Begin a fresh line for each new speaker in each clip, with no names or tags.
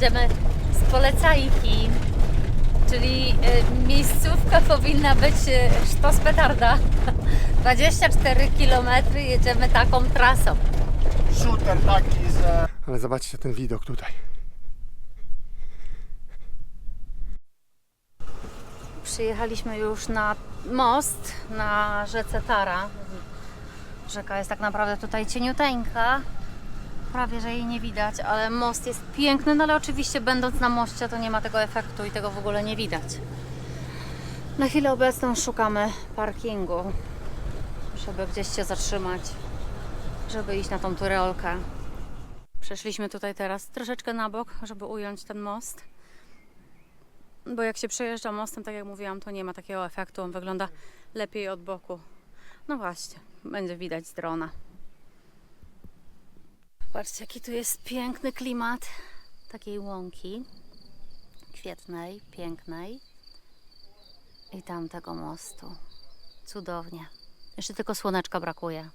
Jedziemy z Polecajki, czyli y, miejscówka powinna być y, sztos petarda. 24 km jedziemy taką trasą.
Shooter taki, że...
Ale zobaczcie ten widok tutaj.
Przyjechaliśmy już na most na rzece Tara. Rzeka jest tak naprawdę tutaj cieniuteńka. Prawie, że jej nie widać, ale most jest piękny, no ale oczywiście będąc na moście to nie ma tego efektu i tego w ogóle nie widać. Na chwilę obecną szukamy parkingu, żeby gdzieś się zatrzymać, żeby iść na tą tureolkę. Przeszliśmy tutaj teraz troszeczkę na bok, żeby ująć ten most. Bo jak się przejeżdża mostem, tak jak mówiłam, to nie ma takiego efektu. On wygląda lepiej od boku. No właśnie, będzie widać z drona. Patrzcie, jaki tu jest piękny klimat takiej łąki. Kwietnej, pięknej. I tamtego mostu. Cudownie. Jeszcze tylko słoneczka brakuje.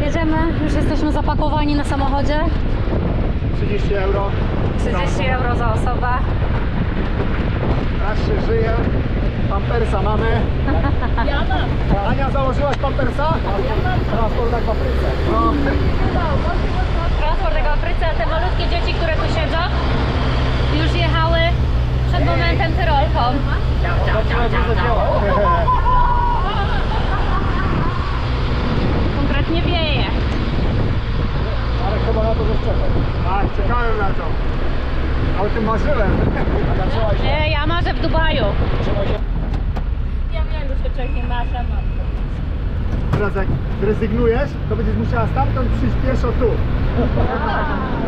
Jedziemy, już jesteśmy zapakowani na samochodzie.
30 euro.
30 euro za osobę.
Raz się żyje. Pampersa mamy. Ja mam. Ania, założyłaś pampersa? Ja mam. Transport jak w Afryce. No.
transport jak w Afryce, a te malutkie dzieci, które tu siedzą, już jechały przed momentem tyrolką. Konkretnie wieje.
Ale chyba na to zaszczepę. Tak, czekałem na to. A o tym marzyłem.
Nie, ja marzę w Dubaju.
Się
czeknie masza mam.
Teraz jak zrezygnujesz, to będziesz musiała stamtąd przyjść pieszo tu.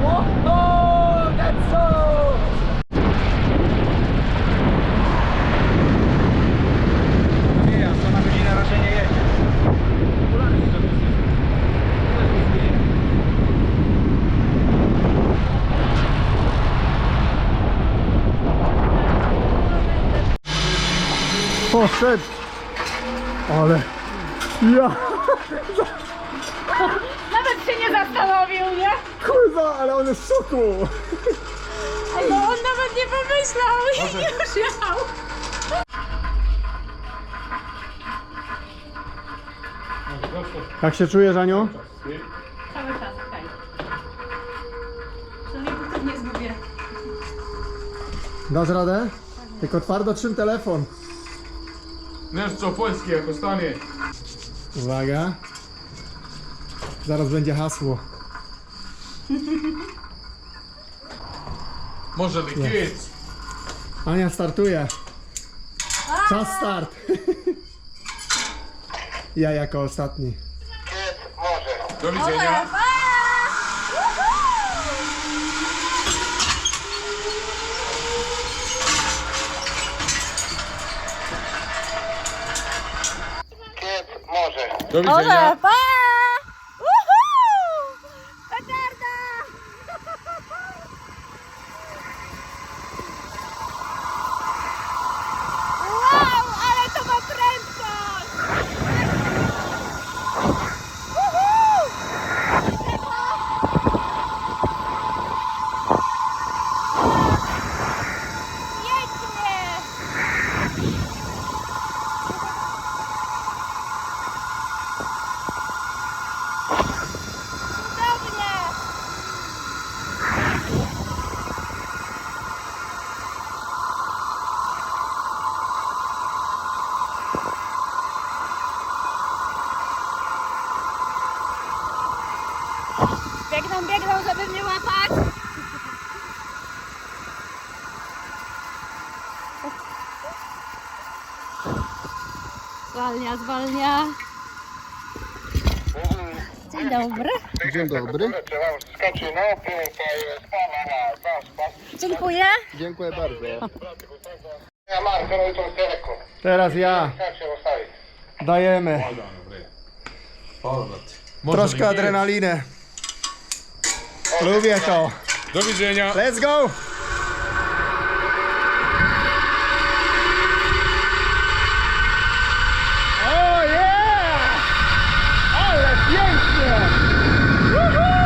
Wow, that's so!
Nie, na godzinę raczej nie.
Poszedł! Ja...
Nawet się nie zastanowił, nie?
Kurwa, ale on jest w szoku!
Bo on nawet nie pomyślał i już jechał.
Jak się czujesz, Aniu?
Cały czas, okej. Przynajmniej to nie zgubię.
Dasz radę? Tylko twardo trzym telefon.
Wiesz co, polski jako stanie.
Uwaga. Zaraz będzie hasło.
Może the kids.
Ania startuje. Czas start. Ja jako ostatni.
Do widzenia. Do widzenia.
Pa! Uhu! Petarda! Wow, ale to ma prędkość! Uhu! Pięknie! Cudownie! Biegną, biegną, żeby mnie łapać.
Zwalnia, zwalnia. Dzień dobry.
Dzień dobry.
Dziękuję.
Dziękuję bardzo. Teraz ja. Dajemy. Troszkę adrenaliny. Lubię to.
Do widzenia.
Let's go! O yeah! Ale pięknie! Woohoo!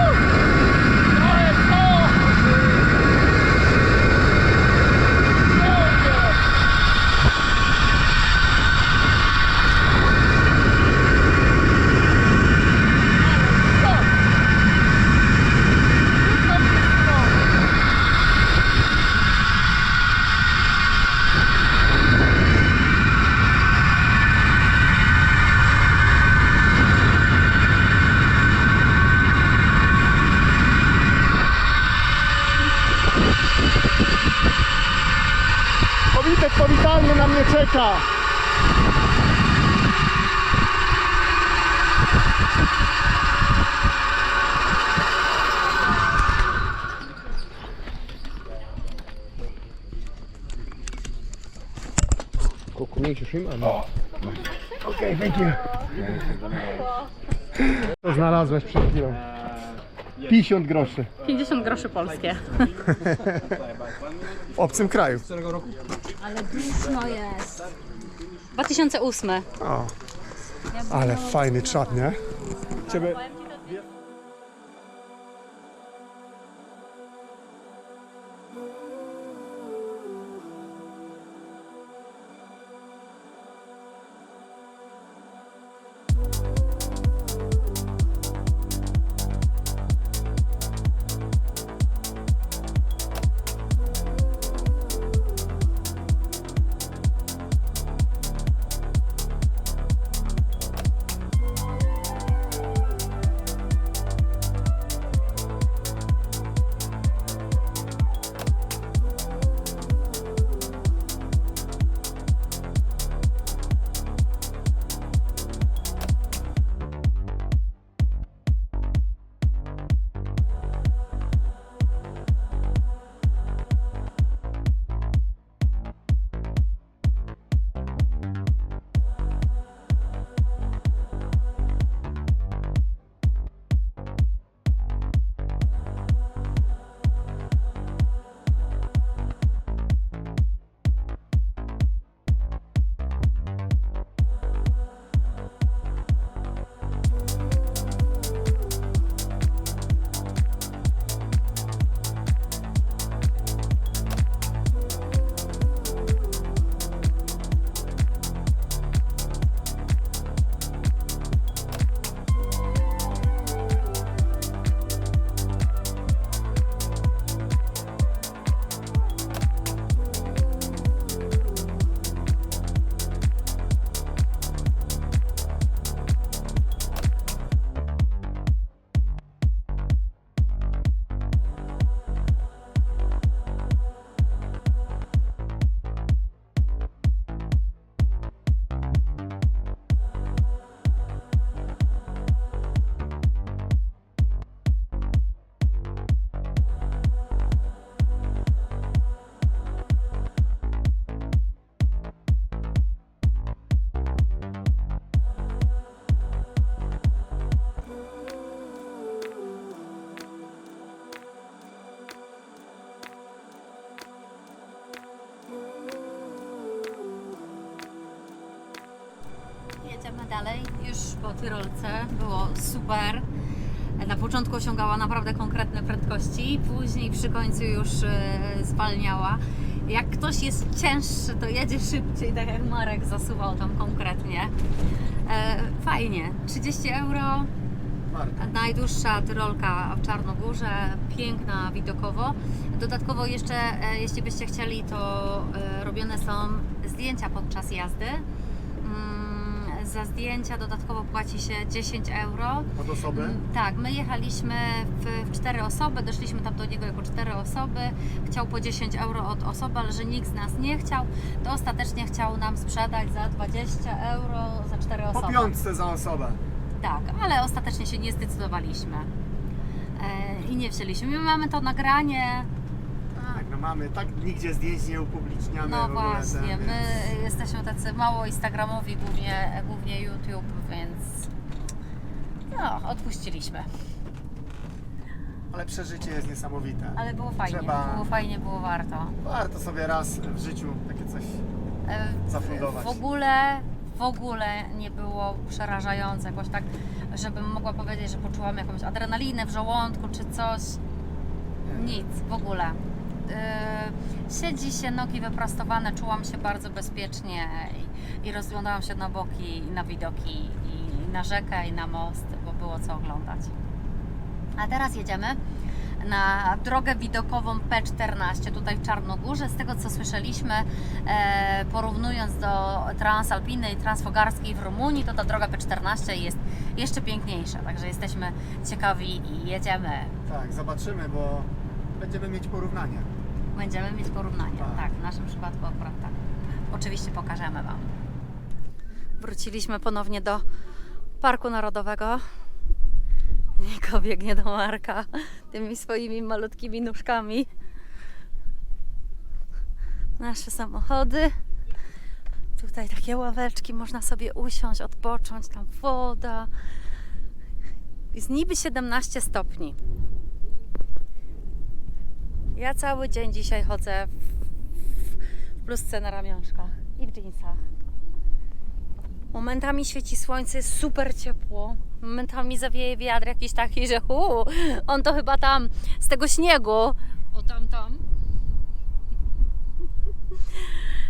Mnie czeka. Okej, thank you. Co znalazłeś przed chwilą? 50 groszy
50 groszy polskie.
w obcym kraju.
Ale duszno jest. 2008.
O, ale fajny czat, nie? Ciebie...
dalej, już po Tyrolce, było super. Na początku osiągała naprawdę konkretne prędkości, później przy końcu już e, zwalniała. Jak ktoś jest cięższy, to jedzie szybciej, tak jak Marek zasuwał tam konkretnie. E, fajnie, 30 euro, Najdłuższa Tyrolka w Czarnogórze, piękna widokowo. Dodatkowo jeszcze, e, jeśli byście chcieli, to robione są zdjęcia podczas jazdy. Za zdjęcia dodatkowo płaci się 10 euro.
Od osoby?
Mm, Tak, my jechaliśmy w, w cztery osoby, doszliśmy tam do niego jako cztery osoby. Chciał po 10 euro od osoby, ale że nikt z nas nie chciał, to ostatecznie chciał nam sprzedać za 20 euro za cztery
Po
osoby.
piątce za osobę.
Tak, ale ostatecznie się nie zdecydowaliśmy e, i nie wzięliśmy. My mamy to nagranie,
mamy, tak nigdzie zdjęć nie upubliczniamy
no
w ogóle.
właśnie,
ten,
my
więc-
jesteśmy tacy mało instagramowi, głównie, głównie YouTube, więc no, odpuściliśmy.
Ale przeżycie jest niesamowite.
Ale było fajnie,
Trzeba-
było fajnie, było warto.
Warto sobie raz w życiu takie coś
E,
zafundować.
W ogóle, w ogóle nie było przerażające jakoś tak, żebym mogła powiedzieć, że poczułam jakąś adrenalinę w żołądku czy coś. Nic, w ogóle. Yy, siedzi się, nogi wyprostowane, czułam się bardzo bezpiecznie i, i rozglądałam się na boki, i na widoki, i na rzekę, i na most, bo było co oglądać. A teraz jedziemy na drogę widokową P14 tutaj w Czarnogórze. Z tego co słyszeliśmy, e, porównując do Transalpiny i Transfogarskiej w Rumunii, to ta droga P14 jest jeszcze piękniejsza. Także jesteśmy ciekawi i jedziemy.
Tak, zobaczymy, bo będziemy mieć porównanie.
Będziemy mieć porównanie.
Tak.
W naszym przypadku akurat tak. oczywiście pokażemy Wam. Wróciliśmy ponownie do Parku Narodowego. Niko biegnie do Marka tymi swoimi malutkimi nóżkami. Nasze samochody. Tutaj takie ławeczki, można sobie usiąść, odpocząć, tam woda. Jest niby 17 stopni. Ja cały dzień dzisiaj chodzę w, w bluzce na ramionczkach i w dżinsach. Momentami świeci słońce, jest super ciepło. Momentami zawieje wiatr jakiś taki, że hu, on to chyba tam z tego śniegu. O tam, tam.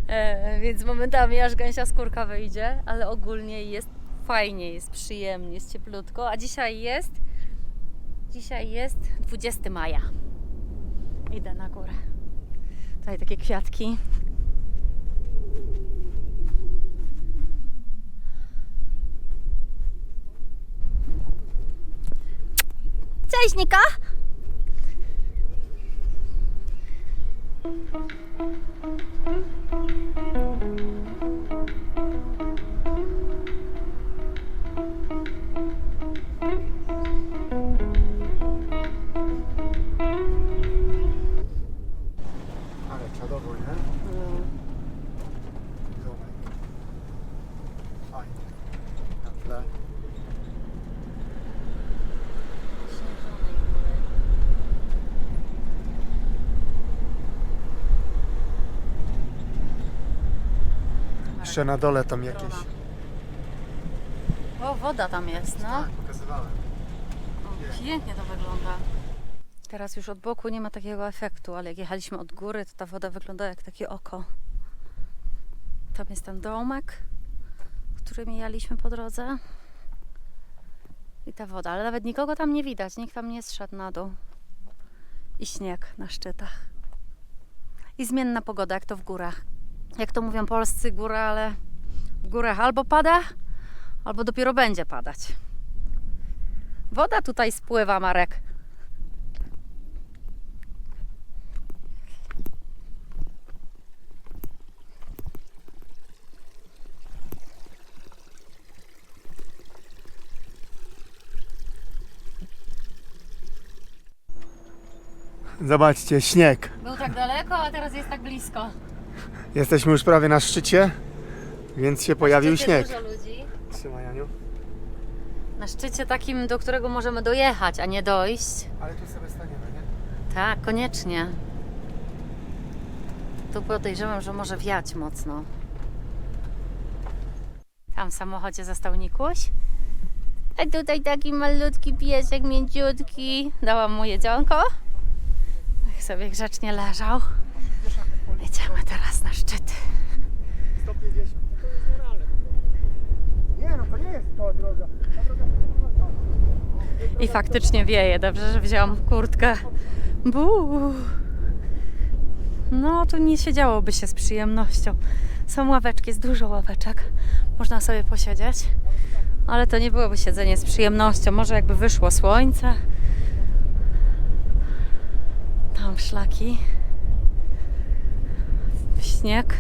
E, więc momentami aż gęsia skórka wyjdzie, ale ogólnie jest fajnie, jest przyjemnie, jest cieplutko. A dzisiaj jest, dzisiaj jest 20 maja. Idę na górę. Tutaj takie kwiatki. Cześć Nika!
Ale Jeszcze na dole tam jakieś.
O, woda tam jest, no.
Tak, pokazywałem.
O, pięknie to wygląda. Teraz już od boku nie ma takiego efektu, ale jak jechaliśmy od góry, to ta woda wygląda jak takie oko. Tam jest ten domek, który mijaliśmy po drodze. I ta woda, ale nawet nikogo tam nie widać, nikt tam nie zszedł na dół. I śnieg na szczytach. I zmienna pogoda, jak to w górach. Jak to mówią polscy górale, w górach albo pada, albo dopiero będzie padać. Woda tutaj spływa, Marek.
Zobaczcie, śnieg.
Był tak daleko, a teraz jest tak blisko.
Jesteśmy już prawie na szczycie, więc się pojawił śnieg.
Dużo ludzi.
Trzymaj, Aniu.
Na szczycie takim, do którego możemy dojechać, a nie dojść.
Ale tu sobie staniemy, nie?
Tak, koniecznie. Tu podejrzewam, że może wiać mocno. Tam w samochodzie został Nikuś. A tutaj taki malutki piesek, mięciutki. Dałam mu jedzonko. Niech sobie grzecznie leżał. Jedziemy teraz na szczyt.
150. To jest. Nie, no to nie jest to droga. Ta droga
I faktycznie wieje. Dobrze, że wziąłam kurtkę. Buu. No, tu nie siedziałoby się z przyjemnością. Są ławeczki, jest dużo ławeczek. Można sobie posiedzieć. Ale to nie byłoby siedzenie z przyjemnością. Może jakby wyszło słońce. Tam szlaki. Śnieg.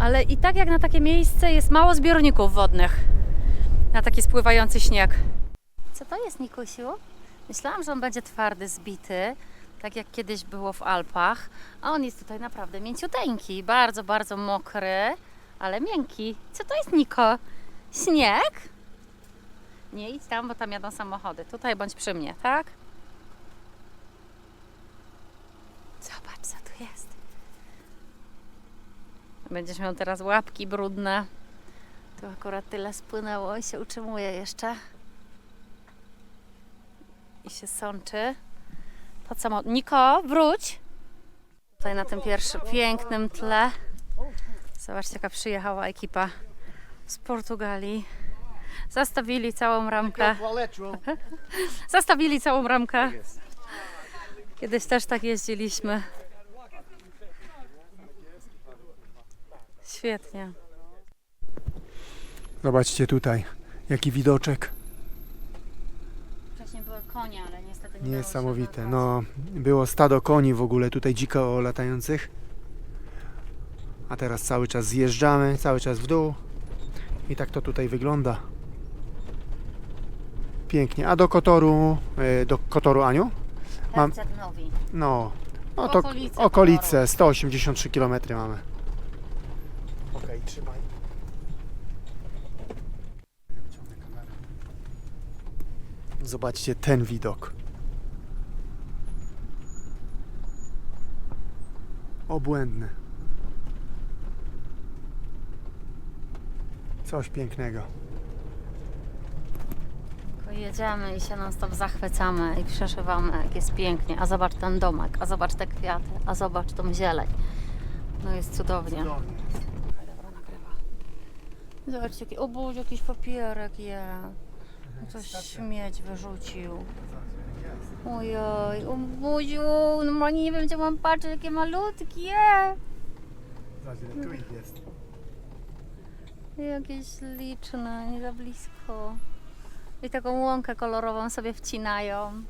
Ale i tak jak na takie miejsce jest mało zbiorników wodnych na taki spływający śnieg. Co to jest, Nikusiu? Myślałam, że on będzie twardy, zbity, tak jak kiedyś było w Alpach, a on jest tutaj naprawdę mięciuteńki, bardzo, bardzo mokry, ale miękki. Co to jest, Niko? Śnieg? Nie idź tam, bo tam jadą samochody. Tutaj bądź przy mnie, tak? Zobacz, co jest. Będziesz miał teraz łapki brudne. Tu akurat tyle spłynęło i się utrzymuje jeszcze. I się sączy. Pod samo... Niko, wróć! Tutaj na tym pierwszym pięknym tle. Zobaczcie, jaka przyjechała ekipa z Portugalii. Zastawili całą ramkę. Zastawili całą ramkę. Kiedyś też tak jeździliśmy. Świetnie.
Zobaczcie tutaj, jaki widoczek.
Wcześniej były konie, ale niestety nie
Niesamowite. No, było stado koni w ogóle tutaj dziko latających. A teraz cały czas zjeżdżamy, cały czas w dół. I tak to tutaj wygląda. Pięknie. A do Kotoru, e, do Kotoru Aniu? Mam-
Herceg-Nowi.
No, no to
Okolice
okolice, 183 km mamy. Trzymaj. Zobaczcie ten widok. Obłędny. Coś pięknego.
Jedziemy i się non stop zachwycamy i przeszywamy, jak jest pięknie. A zobacz ten domek, a zobacz te kwiaty, a zobacz tą zieleń. No jest cudownie. Nagrywa. Zobaczcie, jaki, o Boże, jakiś papierek je. Coś śmieć wyrzucił. Ojoj, o Boziu, normalnie nie wiem, gdzie mam patrzeć, jakie malutkie.
Zobacz, ile tu ich jest.
Jakieś liczne, nie za blisko. I taką łąkę kolorową sobie wcinają.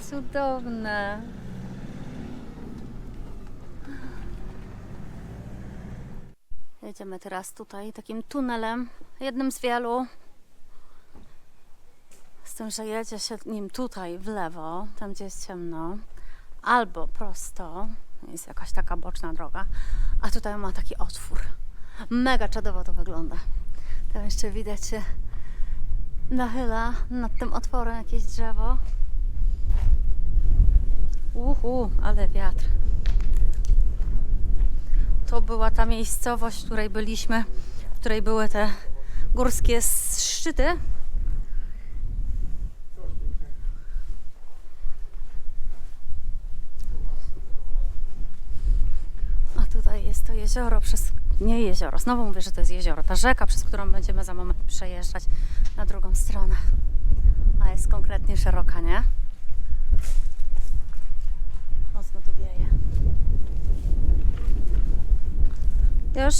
Cudowne. Jedziemy teraz tutaj takim tunelem, jednym z wielu. Z tym, że jedzie się nim tutaj w lewo, tam gdzie jest ciemno, albo prosto, jest jakaś taka boczna droga, a tutaj ma taki otwór. Mega czadowo to wygląda. Tam jeszcze widać się nachyla nad tym otworem jakieś drzewo. Uhu, ale wiatr. To była ta miejscowość, w której byliśmy, w której były te górskie szczyty. A tutaj jest to jezioro, przez nie jezioro, znowu mówię, że to jest jezioro, ta rzeka, przez którą będziemy za moment przejeżdżać na drugą stronę. A jest konkretnie szeroka, nie? Mocno tu wieje. Już?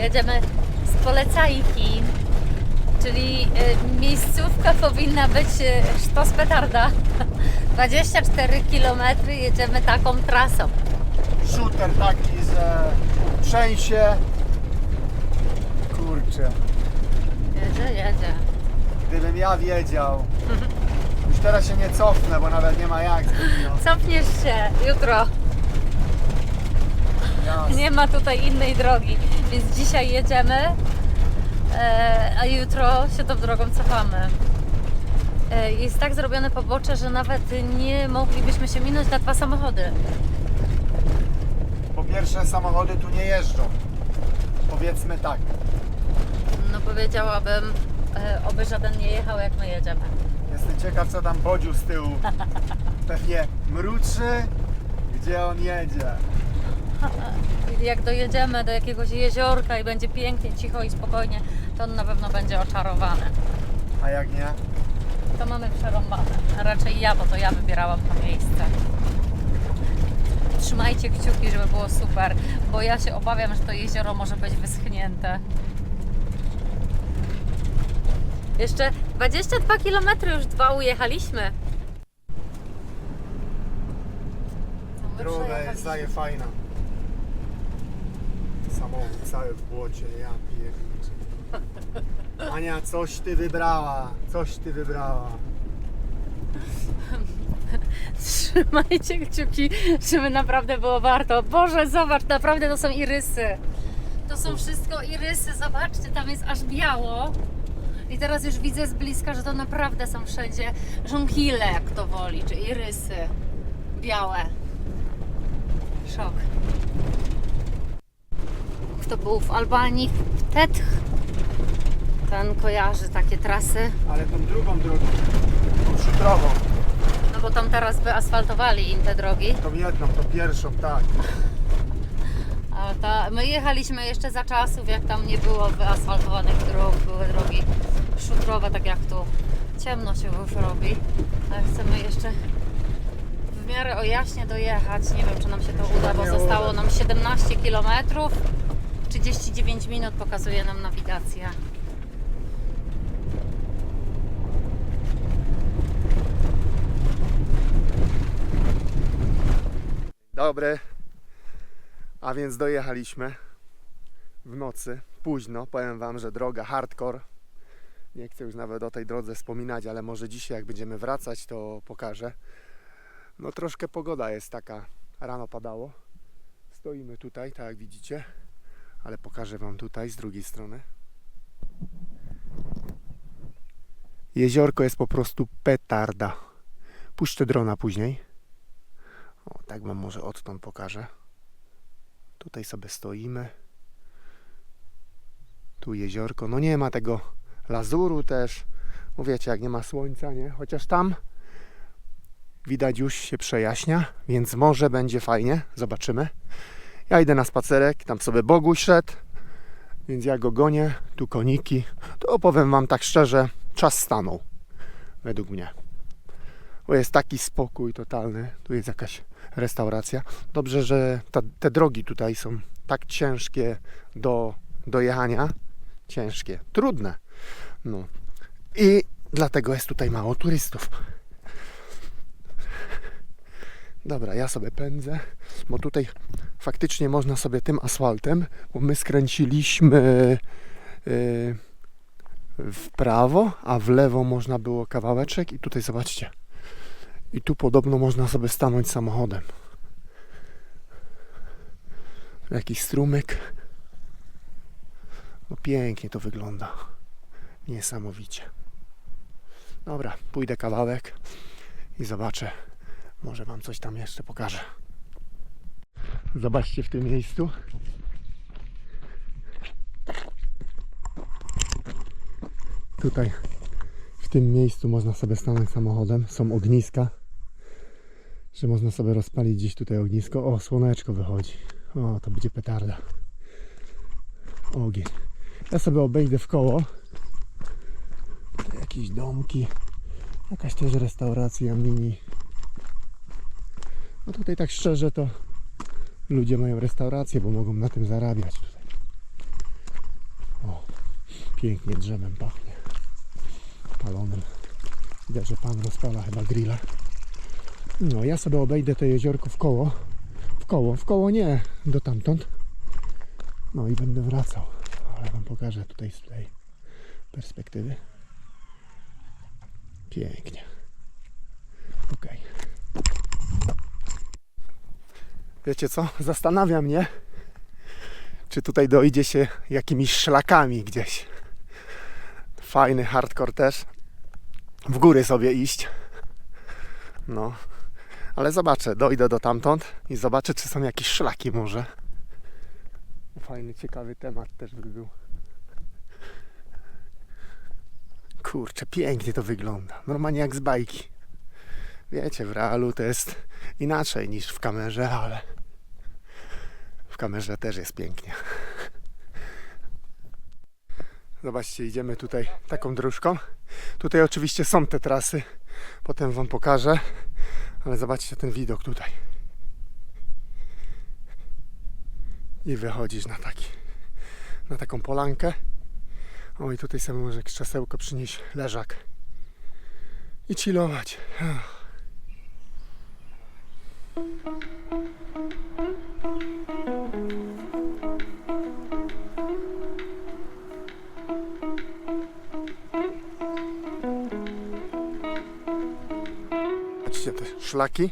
Jedziemy z polecajki, czyli y, miejscówka powinna być y, sztos petarda. 24 km jedziemy taką trasą.
Shooter taki, że trzęsie. Kurczę,
Jedzie, jedzie.
gdybym ja wiedział. Już teraz się nie cofnę, bo nawet nie ma jak zbytnio.
Cofniesz się jutro. Nie ma tutaj innej drogi. Więc dzisiaj jedziemy, e, a jutro się tą drogą cofamy. E, jest tak zrobione pobocze, że nawet nie moglibyśmy się minąć na dwa samochody.
Po pierwsze, samochody tu nie jeżdżą. Powiedzmy tak.
No powiedziałabym, e, oby żaden nie jechał jak my jedziemy.
Jestem ciekaw, co tam Bodziu z tyłu. Pewnie mruczy, gdzie on jedzie.
Jak dojedziemy do jakiegoś jeziorka i będzie pięknie, cicho i spokojnie, to on na pewno będzie oczarowany.
A jak nie?
To mamy przerąbane. Raczej ja, bo to ja wybierałam to miejsce. Trzymajcie kciuki, żeby było super, bo ja się obawiam, że to jezioro może być wyschnięte. Jeszcze 22 km już dwa ujechaliśmy.
Droga jest zaje fajna. Samochód cały w błocie, ja pierniczę. Ania, coś ty wybrała, coś ty wybrała.
Trzymajcie kciuki, żeby naprawdę było warto. Boże, zobacz, naprawdę to są irysy. To są wszystko irysy, zobaczcie, tam jest aż biało. I teraz już widzę z bliska, że to naprawdę są wszędzie żonkile, jak to woli, czy irysy białe. Szok. Kto był w Albanii, w Tetch, ten kojarzy takie trasy.
Ale tą drugą drogą, tą szutrową,
No bo tam teraz wyasfaltowali im te drogi.
tą jedną, tą pierwszą, tak.
A ta, my jechaliśmy jeszcze za czasów, jak tam nie było wyasfaltowanych dróg, były drogi szutrowe, tak jak tu. Ciemno się już robi, ale chcemy jeszcze w miarę o jaśnie dojechać. Nie wiem, czy nam się to uda, bo zostało nam 17 km. 39 minut pokazuje nam nawigacja.
dobry. A więc dojechaliśmy w nocy, późno. Powiem Wam, że droga hardcore. Nie chcę już nawet o tej drodze wspominać, ale może dzisiaj, jak będziemy wracać, to pokażę. No troszkę pogoda jest taka, rano padało. Stoimy tutaj, tak jak widzicie, ale pokażę Wam tutaj z drugiej strony. Jeziorko jest po prostu petarda. Puszczę drona później. O, tak Wam może odtąd pokażę. Tutaj sobie stoimy. Tu jeziorko. No nie ma tego lazuru też. No jak nie ma słońca, nie? Chociaż tam widać już się przejaśnia, więc może będzie fajnie. Zobaczymy. Ja idę na spacerek, tam sobie Boguś szedł, więc ja go gonię. Tu koniki. To opowiem Wam tak szczerze, czas stanął. Według mnie. Bo jest taki spokój totalny. Tu jest jakaś restauracja. Dobrze, że ta, te drogi tutaj są tak ciężkie do dojechania. Ciężkie, trudne. No. I dlatego jest tutaj mało turystów. Dobra, ja sobie pędzę, bo tutaj faktycznie można sobie tym asfaltem, bo my skręciliśmy yy, w prawo, a w lewo można było kawałeczek i tutaj zobaczcie. I tu podobno można sobie stanąć samochodem. Jakiś strumyk. No pięknie to wygląda. Niesamowicie. Dobra, pójdę kawałek i zobaczę. Może Wam coś tam jeszcze pokażę. Zobaczcie w tym miejscu. Tutaj w tym miejscu można sobie stanąć samochodem. Są ogniska, że można sobie rozpalić gdzieś tutaj ognisko. O, słoneczko wychodzi. O, to będzie petarda. Ogień. Ja sobie obejdę w koło. Tu jakieś domki. Jakaś też restauracja mini. No tutaj tak szczerze to ludzie mają restaurację, bo mogą na tym zarabiać tutaj. O, pięknie drzewem pachnie. Palonym. Widać, że pan rozpala chyba grilla. No, ja sobie obejdę to jeziorko w koło. W koło, w koło nie, do tamtąd. No i będę wracał. Ale wam pokażę tutaj z tej perspektywy. Pięknie. Okej. Wiecie co? Zastanawia mnie, czy tutaj dojdzie się jakimiś szlakami gdzieś. Fajny hardcore też. W góry sobie iść. No. Ale zobaczę, dojdę do tamtąd i zobaczę, czy są jakieś szlaki może. Fajny, ciekawy temat też by był. Kurczę, pięknie to wygląda. Normalnie jak z bajki. Wiecie, w realu to jest inaczej niż w kamerze, ale kamerze też jest pięknie. Zobaczcie, idziemy tutaj taką dróżką. Tutaj oczywiście są te trasy, potem Wam pokażę, ale zobaczcie ten widok tutaj. I wychodzisz na taki, na taką polankę. O i tutaj sobie może krzesełko przynieść, leżak i chillować. Szlaki.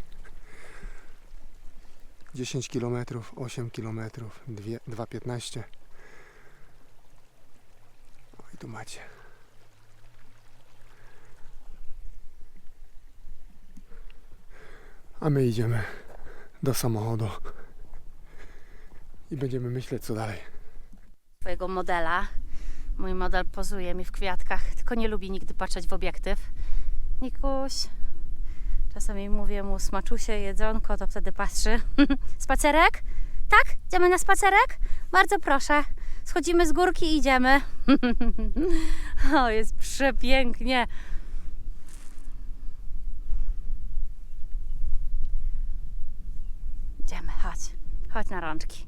10 km, 8 km, 2,15 O i tu macie. A my idziemy do samochodu i będziemy myśleć co dalej.
Twojego modela. Mój model pozuje mi w kwiatkach, tylko nie lubi nigdy patrzeć w obiektyw. Nikuś. Czasami mówię mu smaczusie, jedzonko, to wtedy patrzy. Spacerek? Tak? Idziemy na spacerek? Bardzo proszę. Schodzimy z górki i idziemy. o, jest przepięknie. Idziemy, chodź. Chodź na rączki.